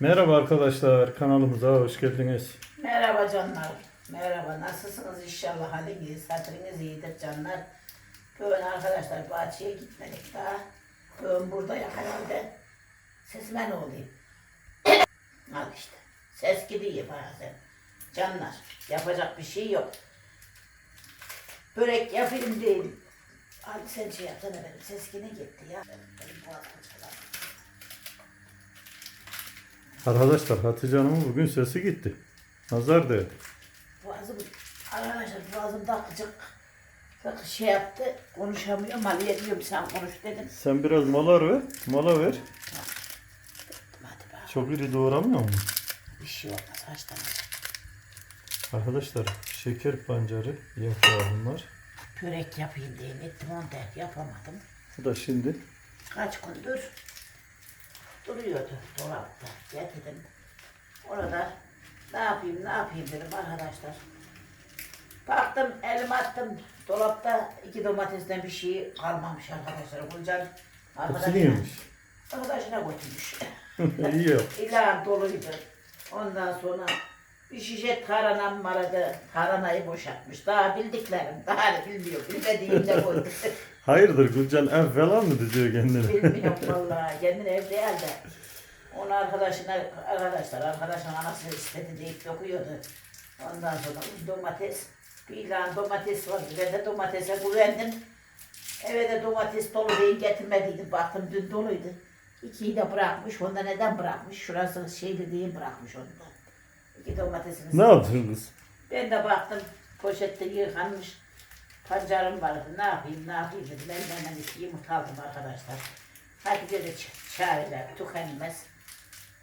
Merhaba arkadaşlar, kanalımıza hoş geldiniz. Merhaba canlar. Merhaba. Nasılsınız inşallah haliniz, hatırınız iyidir canlar. Bugün arkadaşlar bahçeye gitmedik daha. Bugün buradayım herhalde. Sesime ne olayım? Al işte. Ses gidiyor bazen. Canlar. Yapacak bir şey yok. Börek yapayım değil. Hadi sen şey yapsana benim ses yine gitti ya. Benim boğazım çalar. Arkadaşlar Hatice Hanım'ın bugün sesi gitti. Nazar değdi. Boğazım, arkadaşlar boğazım takacak. Bak şey yaptı, konuşamıyorum. Ali'ye diyorum sen konuş dedim. Sen biraz molar ver, mola ver. Hadi be. Çok iri doğramıyor mu? Bir şey olmaz haşlanacak. Arkadaşlar şeker pancarı yaprağı bunlar. Börek yapayım diye ettim onu da yapamadım. Bu da şimdi Kaç gündür duruyordu dolapta. Getirdim. Orada ne yapayım ne yapayım dedim arkadaşlar. Baktım elim attım dolapta iki domatesten bir şey kalmamış arkadaşlar. Gülcan hepsini arkadaşına, yemiş. arkadaşına götürmüş. İyi yap. İlan doluydu. Ondan sonra bir şişe taranam vardı. Taranayı boşaltmış. Daha bildiklerim. Daha bilmiyor. Bilmediğim de koydu. Hayırdır Gülcan ev falan mı diziyor kendini? Bilmiyorum vallahi. Kendini evde el de. Onu arkadaşına, arkadaşlar, arkadaşın anası istedi deyip dokuyordu. Ondan sonra domates, bir ilan domates vardı. Ben de domatese güvendim. Eve de domates dolu değil getirmediydim. Baktım dün doluydu. İkiyi de bırakmış. Onda neden bırakmış? Şurası şeyli değil bırakmış onda. İki domatesini. ne kız? Ben de baktım poşette yıkanmış pancarım vardı. Ne yapayım ne yapayım dedim. Ben de hemen iki yumurta aldım arkadaşlar. Hadi dedi ç- çareler tükenmez.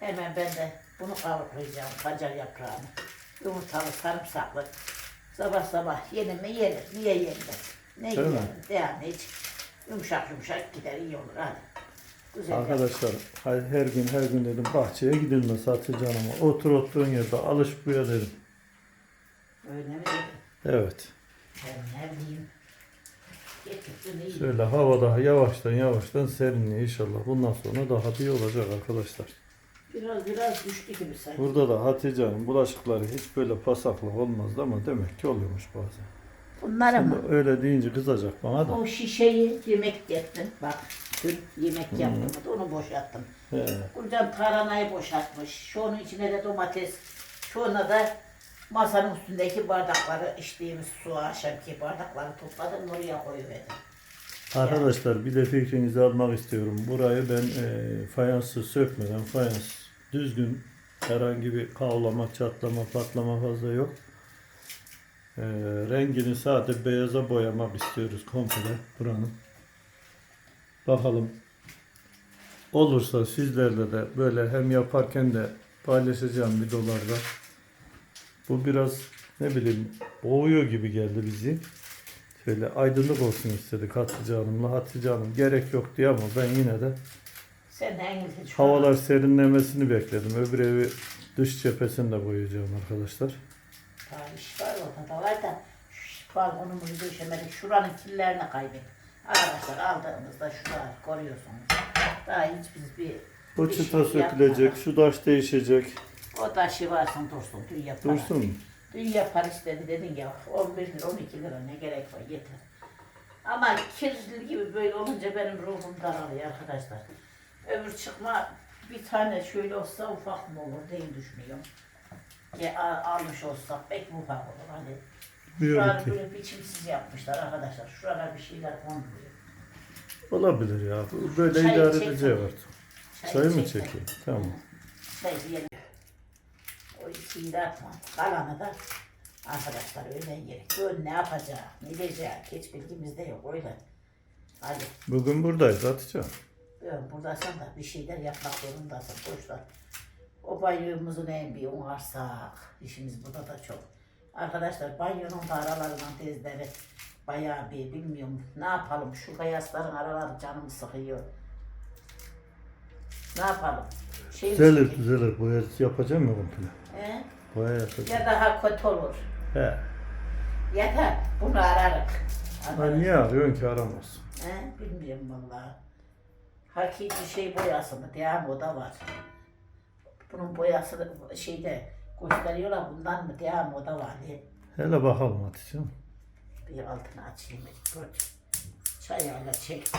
Hemen ben de bunu kavruklayacağım pancar yaprağını. Yumurtalı sarımsaklı. Sabah sabah yenir mi yenir. Niye yenmez? Ne yiyelim? Yani hiç yumuşak yumuşak gider iyi olur hadi. Güzel. Arkadaşlar her her gün her gün dedim bahçeye gidilmez Hatice Hanım'a. Otur oturduğun yerde alış buraya dedim. Öyle mi? Evet. Ben ne iyi. Şöyle hava daha yavaştan yavaştan serinliyor inşallah. Bundan sonra daha iyi olacak arkadaşlar. Biraz biraz düştü gibi sanki. Burada da Hatice Hanım bulaşıkları hiç böyle pasaklı olmazdı ama demek ki oluyormuş bazen. Bunlar ama Şimdi öyle deyince kızacak bana da. o şişeyi yemek yaptım. Bak dün yemek yaptım. Onu boşalttım. He. Gülcan taranayı boşaltmış. Şunun içine de domates. Şuna da masanın üstündeki bardakları içtiğimiz su akşamki bardakları topladım oraya koyuverdim. Arkadaşlar bir de fikrinizi almak istiyorum. Burayı ben e, fayansı sökmeden fayans düzgün herhangi bir kavlama, çatlama, patlama fazla yok. E, rengini sadece beyaza boyamak istiyoruz komple buranın. Bakalım olursa sizlerle de böyle hem yaparken de paylaşacağım videolarda. Bu biraz ne bileyim boğuyor gibi geldi bizi. Şöyle aydınlık olsun istedik Hatice Hanım'la. Hatice Hanım gerek yok diye ama ben yine de havalar serinlemesini bekledim. Öbür evi dış cephesini de boyayacağım arkadaşlar. İş var ortada var da şu balkonumuzu döşemedik. Şuranın kirlerini kaybettik. Arkadaşlar aldığımızda şuralar koruyorsunuz. Daha hiç biz bir Bu bir çıta şey sökülecek, şu taş değişecek. O taşı varsın dursun. Dün yapar. Dursun mu? Dün yapar istedi dedin ya 11 lira 12 lira ne gerek var yeter. Ama kirli gibi böyle olunca benim ruhum daralıyor arkadaşlar. Öbür çıkma bir tane şöyle olsa ufak mı olur diye düşünüyorum. A- almış olsak pek mi ufak olur hani. Bilmiyorum Şuralar ki. böyle biçimsiz yapmışlar arkadaşlar. Şuralar bir şeyler konduruyor. Olabilir ya. Böyle Çay idare çektim. edeceği var. Çay Çay mı çektim. çekeyim? Tamam. Çay yiyelim. O ikisini de atma. Kalanı da arkadaşlar öğlen yerik. Böyle ne yapacak, ne diyecek hiç bilgimizde yok öyle. Hadi Bugün buradayız Hatice Hanım. ben buradasın da bir şeyler yapmak zorundasın. Boşver. O banyomuzun en bir onarsak. işimiz burada da çok. Arkadaşlar banyonun da aralarından tezleri bayağı bir bilmiyorum. Ne yapalım şu kayasların araları canımı sıkıyor. Ne yapalım? Şey Düzelir düzelir. Boya yapacağım mı komple? He? Boya yapacağım. Ya daha kötü olur. He. Ya da bunu ararık. Ha, niye arıyorsun ki aramaz? He? Bilmiyorum vallahi. Hakiki şey boyası mı diye o da var. Bunun boyası şeyde gösteriyorlar bundan mı devam o da var diye. Hele bakalım Hatice'm. Bir altını açayım. Gör. Çayıyla çek.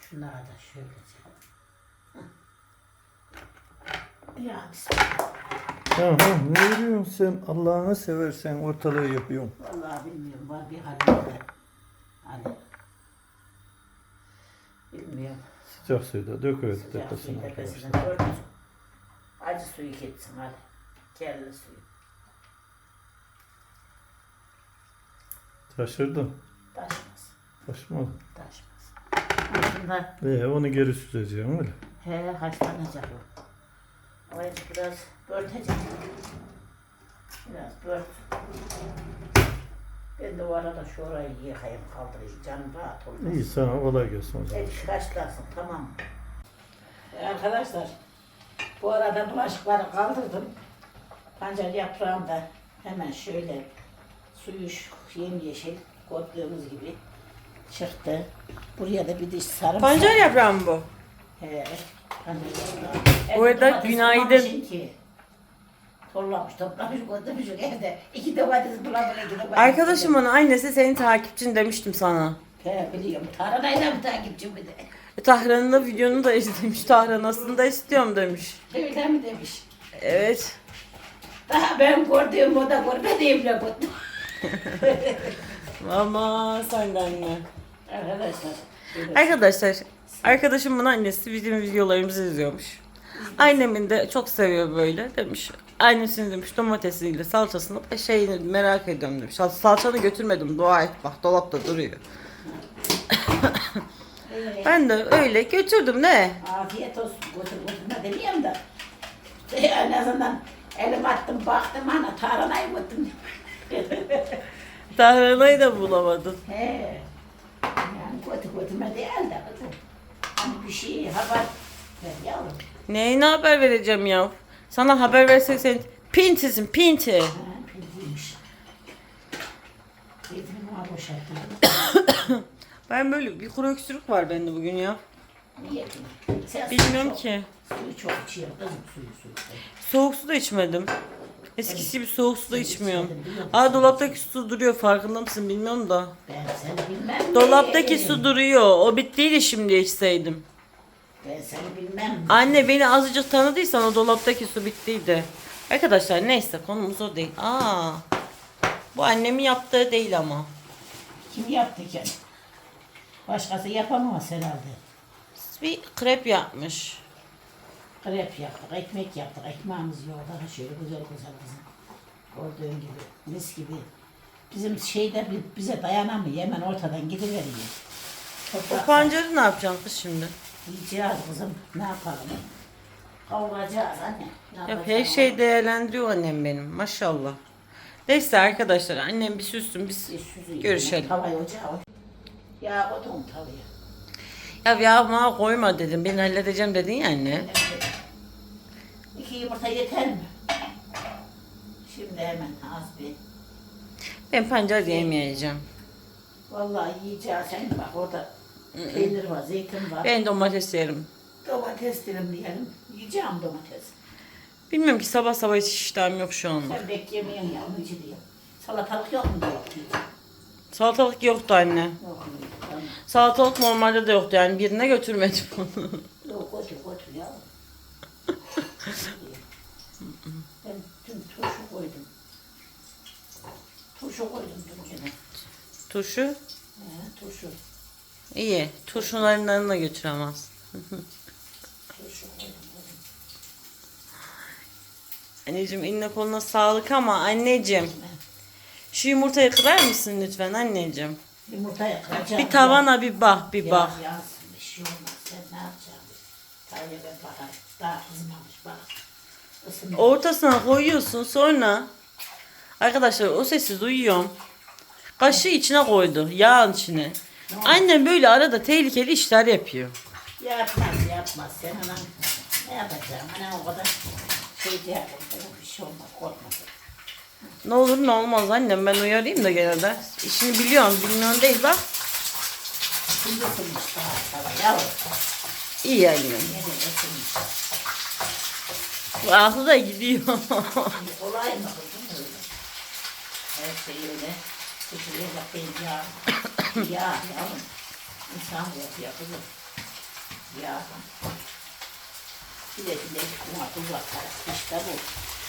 Şunları da şöyle çek. Ya. Aha, ne veriyorsun sen? Allah'ını seversen ortalığı yapıyorsun. Vallahi bilmiyorum var bir halimde. Hani bilmiyorum. Sıcak suyu da döküyordu Sıcak suyu tepesine tepesine arkadaşlar. dört Acı suyu gitsin hadi. Kelli suyu. Şaşırdım. Taşmaz. Taşmadı. Taşmaz. Aslında Ee, onu geri süreceğim öyle. he haşlanacak o. O biraz börtecek. Biraz bört. Ben de o arada şu orayı yıkayayım kaldırayım. Canım rahat olmaz. İyi sana kolay gelsin o zaman. Haşlansın tamam mı? Arkadaşlar bu arada bulaşıkları kaldırdım. Pancar yaprağım da hemen şöyle suyu şu yemyeşil koyduğumuz gibi çıktı. Buraya da bir diş sarımsak. Pancar yaprağı mı bu? He, pancar yaprağı. Bu arada Domates günaydın. bulamamışım ki. Tollamış, toplamış, koymuş evde. İki domates bulamamış, iki domates. Annesi senin takipçin demiştim sana. He biliyorum. Taranayla mı takipçim bir de? E, Tahran'ın da videonu da izlemiş. Tahran aslında istiyorum demiş. Öyle mi demiş? Evet. Daha ben gördüğüm o da görmediğim bile gördüm. Ama sen de anne. Arkadaşlar. böyle Arkadaşlar, arkadaşımın annesi bizim videolarımızı izliyormuş. Annemin de çok seviyor böyle demiş. Annesinin demiş domatesiyle salçasını da şeyini merak ediyorum demiş. Sal- Salçanı götürmedim dua et bak dolapta duruyor. öyle. Ben de öyle götürdüm ne? Afiyet olsun. Götür götürme demiyorum da. En azından elim attım baktım ana taranayı götürdüm. Tahranayı da bulamadım. He. Yani götür götürme değil de. Hani bir şey haber ver yavrum. Neyine haber vereceğim ya? Sana haber versek sen pintisin pinti. Ben böyle bir kuru öksürük var bende bugün ya. Niye ki? Sen suyu Bilmiyorum çok- ki. Suyu çok içiyor kızım suyu suyu. Soğuk su da içmedim. Eskisi gibi soğuk su da içmiyorum. Aa dolaptaki su duruyor farkında mısın bilmiyorum da. Ben seni bilmem? Dolaptaki su duruyor. O bittiydi şimdi içseydim. Ben seni bilmem? Anne beni azıcık tanıdıysan o dolaptaki su bittiydi. Arkadaşlar neyse konumuz o değil. Aa. Bu annemin yaptığı değil ama. Kim yaptı ki? Başkası yapamaz herhalde. Bir krep yapmış. Krep yaptık, ekmek yaptık. Ekmeğimiz yok. Daha şöyle güzel güzel kızım. Gördüğün gibi, mis gibi. Bizim şeyde bi- bize dayanamıyor. Hemen ortadan gidiveriyor. O pancarı ne yapacaksın kız şimdi? Yiyeceğiz kızım. Ne yapalım? Kavuracağız anne. Ne Ya her şey değerlendiriyor annem benim maşallah. Neyse arkadaşlar annem bir süssün biz Bir süzüyor. görüşelim. Tavayı ocağa. Ya odun tavaya. Ya yağma koyma dedim ben halledeceğim dedin ya anne. İki yumurta yeter mi? Şimdi hemen az bir. Ben pancar yemeyeceğim. Vallahi yiyeceğiz. Sen bak orada peynir var, zeytin var. Ben domates yerim. Domates dilim diyelim. Yiyeceğim domates. Bilmiyorum ki sabah sabah hiç iştahım yok şu anda. Sen beklemiyorsun ya onun için diyor. Salatalık yok mu diyor. Salatalık yoktu anne. Yok mu? Tamam. Salatalık normalde de yoktu yani birine götürmedim onu. Yok götür götür ya. ben dün turşu koydum. Turşu koydum dün gene. Turşu He, turşu. İyi. Turşularından da götüremez. Turşu koydum. koydum. Anneciğim eline koluna sağlık ama anneciğim. Şu yumurtayı kırar mısın lütfen anneciğim? Yumurtayı kıracağım. Bir tavana bir bak bir Ya, bak. yansın bir şey olmaz. Sen ne yapacaksın? Tayyip ben bakarım. Daha kızmamış bak. Isınıyor. Ortasına koyuyorsun sonra arkadaşlar o sesi duyuyorum. Kaşığı içine koydu. Yağın içine. Annem böyle arada tehlikeli işler yapıyor. Yapmaz yapmaz. Sen anan ne yapacaksın? Ana o kadar şey değil. Bir şey olmaz. Korkma. Ne olur ne olmaz annem ben uyarayım da gene de. İşini biliyorum bilmiyorum değil bak. Şimdi ısınmış daha tava yavrum. İyi annem. Yine ısınmış. Aklı da gidiyor. Kolay mı kızım öyle? Her şey öyle. Kışırıya bakayım ya. Ya yavrum. İnsan yapıyor kızım. Ya. Bir de bir de buna tuz atar. İşte bu.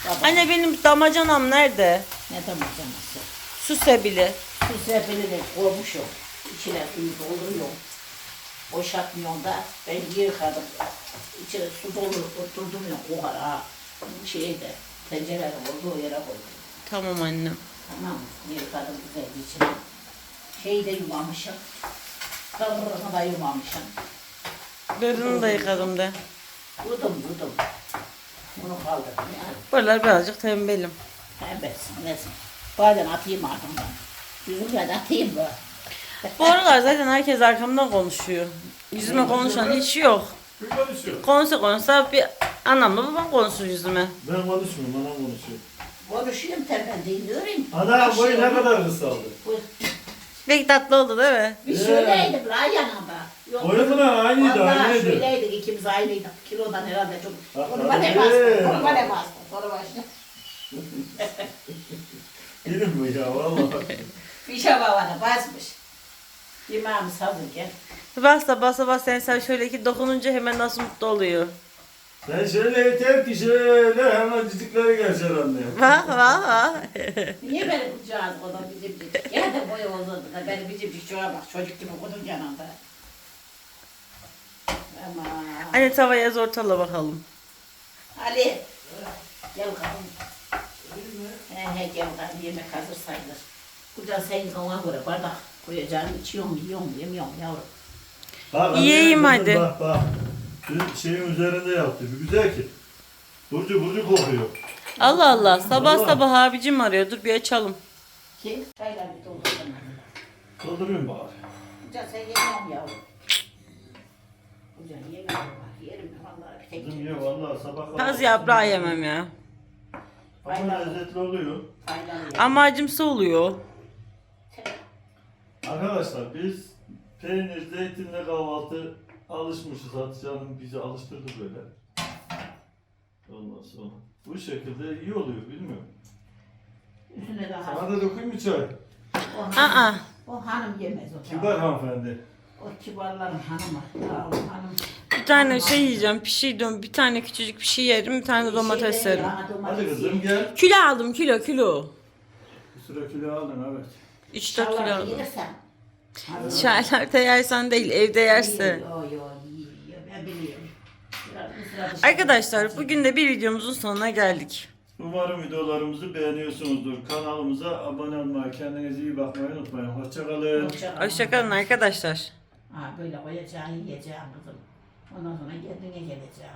Baba. Anne benim damacanam nerede? Ne damacanası? Su sebili. Su sebelini koymuşum. İçine suyu dolduruyorum. Boşaltmıyorum da ben yıkadım. İçine su doldurup oturdum ya kokar ha. Şeyde tencerenin olduğu yere koydum. Tamam annem. Tamam mı? Yıkadım güzel içine. Şeyi de yumamışım. Kıvrını da yumamışım. Börünü de yıkadım de. Vurdum vurdum. Bunu kaldırdım yani. Buralar birazcık tembelim. Pembesin nesin. Bazen atayım arkamdan. Yüzümden atayım böyle. Bu aralar zaten herkes arkamdan konuşuyor. Yüzüme konuşan hiç yok. Bir konuşuyor. Konuşsa konuşsa bir anamla babam konuşur yüzüme. Ben konuşmuyorum, anam konuşuyor. Konuşuyorum tembel dinliyorum. Ana boyu ne kadar kısaldı? Pek tatlı oldu değil mi? Bir şöyleydik la yanında. Yok. Boyumla aynıydı, Vallahi aynıydı. şöyleydik ikimiz aynıydık. Kilodan herhalde çok. Ha, Onu bana tabii. bastı. Onu bana bastı. Sonra başla. Yedim mi ya vallahi. Bir şey babana basmış. Yemeğimiz hazır gel. Basta basa bas sen sen şöyle ki dokununca hemen nasıl mutlu oluyor. Ben şöyle yeter ki şöyle hemen cicikleri geçer anne. Vah vah vah. Niye beni kucağız kodum bizim gibi? Gel de boy oldu da beni bizim şuna bak çocuk gibi kodum yanında. Ama Anne tavaya zor ortala bakalım. Ali gel bakalım. He he gel bakalım yemek hazır sayılır. Kucağı senin kavana göre bardak koyacağım içiyor mu yiyor mu yemiyor mu yavrum. Bak, Yiyeyim anne, hadi. Bak bak. Şeyin üzerinde yaptı. Bir güzel ki. Burcu burcu kokuyor. Allah Allah sabah Vallahi. sabah abicim arıyor dur bir açalım. Ki çayla bir doldurdum. Dolduruyorum bari. Kucağı sen mu yavrum? Kucağı yemiyor mu? Yerim? Vallahi bir tek Kızım ye vallahi sabah Kaz yaprağı yemem ya. Ama lezzetli oluyor. Ama acımsı oluyor. Arkadaşlar biz peynir, zeytinle kahvaltı alışmışız. Hatice Hanım bizi alıştırdı böyle. Ondan sonra. Bu şekilde iyi oluyor bilmiyorum. Üstüne de Sana hazır. da dokuyayım mı çay? O Aa. hanım, o hanım yemez o. Kibar hanımefendi. O kibarların hanımı. Ya o hanım. Bir tane şey yiyeceğim pişi diyorum. Bir tane küçücük bir şey yerim bir tane de domates Şey yerim. ya, domates Hadi kızım gel. Kilo aldım kilo kilo. Bir sıra kilo aldın evet. 3-4 kilo İnşallah aldım. yersen. Çaylarda yersen değil evde yerse. Ben biliyorum. Arkadaşlar bugün de bir videomuzun sonuna geldik. Umarım videolarımızı beğeniyorsunuzdur. Kanalımıza abone olmayı, kendinize iyi bakmayı unutmayın. Hoşçakalın. Hoşça kal. Hoşçakalın arkadaşlar. Ha böyle koyacağını yiyeceğim kızım. Ondan sonra kendine geleceğim.